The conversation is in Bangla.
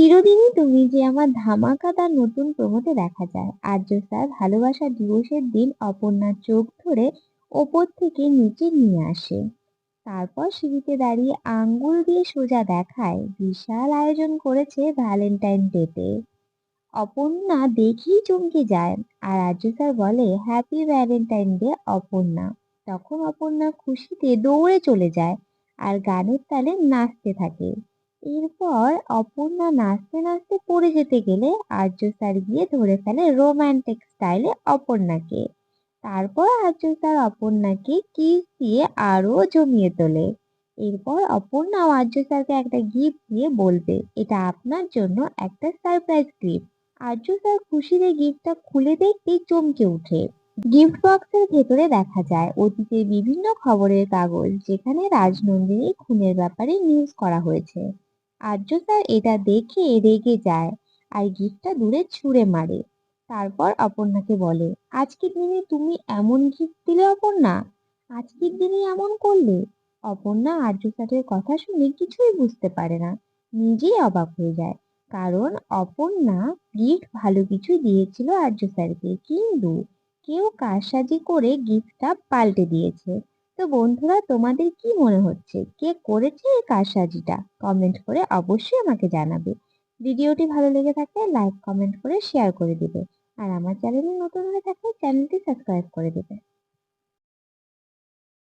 চিরদিনই তুমি যে আমার ধামাকা তার নতুন প্রমোতে দেখা যায়। আর্য স্যার ভালোবাসা দিবসের দিন অপর্ণার চোখ ধরে ওপর থেকে নিচে নিয়ে আসে। তারপর সিঁড়িতে দাঁড়িয়ে আঙ্গুল দিয়ে সোজা দেখায় বিশাল আয়োজন করেছে ভ্যালেন্টাইন ডেতে। অপর্ণা দেখেই চমকে যায় আর আর্য স্যার বলে হ্যাপি ভ্যালেন্টাইন ডে অপর্ণা। তখন অপর্ণা খুশিতে দৌড়ে চলে যায় আর গানের তালে নাচতে থাকে। এরপর অপর্ণা নাচতে নাচতে পড়ে যেতে গেলে আর্য স্যার গিয়ে ধরে ফেলে রোমান্টিক স্টাইলে অপর্ণাকে। তারপর আর্য স্যার অপর্ণাকে কিস দিয়ে আরও জমিয়ে তোলে। এরপর অপর্ণা আর্য স্যারকে একটা গিফট দিয়ে বলবে, এটা আপনার জন্য একটা সারপ্রাইজ গিফট আর্য স্যার খুশিতে গিফটটা খুলে দেখতেই চমকে ওঠে। গিফট বক্সের ভেতরে দেখা যায় অতীতের বিভিন্ন খবরের কাগজ যেখানে রাজনন্দিনী খুনের ব্যাপারে নিউজ করা হয়েছে। আর্য স্যার এটা দেখে রেগে যায় আর গিফটটা দূরে ছুঁড়ে মারে। তারপর অপর্ণাকে বলে, আজকের দিনে তুমি এমন গিফট দিলে অপর্ণা? আজকের দিনে এমন করলে? অপর্ণা আর্য স্যারের কথা শুনে কিছুই বুঝতে পারে না। নিজেই অবাক হয়ে যায়। কারণ অপর্ণা গিফট ভালো কিছু দিয়েছিল আর্য স্যারকে কিন্তু কেউ কারসাজি করে গিফটটা পাল্টে দিয়েছে। তো বন্ধুরা, তোমাদের কি মনে হচ্ছে? কে করেছে এই কারসাজিটা? কমেন্ট করে অবশ্যই আমাকে জানাবে। ভিডিওটি ভালো লেগে থাকলে লাইক কমেন্ট করে শেয়ার করে দিবে। আর আমার চ্যানেলে নতুন হয়ে থাকলে চ্যানেলটি সাবস্ক্রাইব করে দেবে।